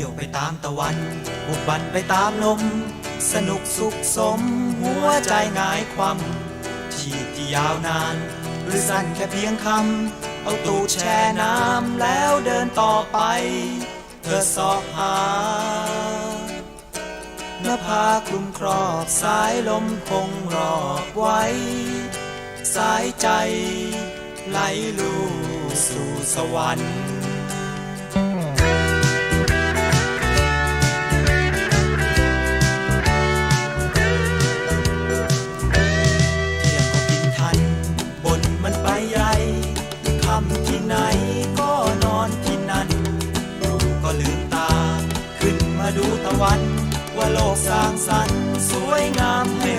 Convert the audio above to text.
ที่ยวไปตามตะวันบุกบันไปตามลม สนุกสุขสม หัวใจงายความชีพที่ยาวนาน หรือสั้นแค่เพียงคำ เอาตูดแช่น้ำแล้วเดินต่อไป เธอสอบหาเนื้อผ้าคลุมครอบสายลมคงรอบไว้ สายใจ ไหลลู่สู่สวรรค์ วัน ว่าโลกสร้างสรรค์สวยงามให้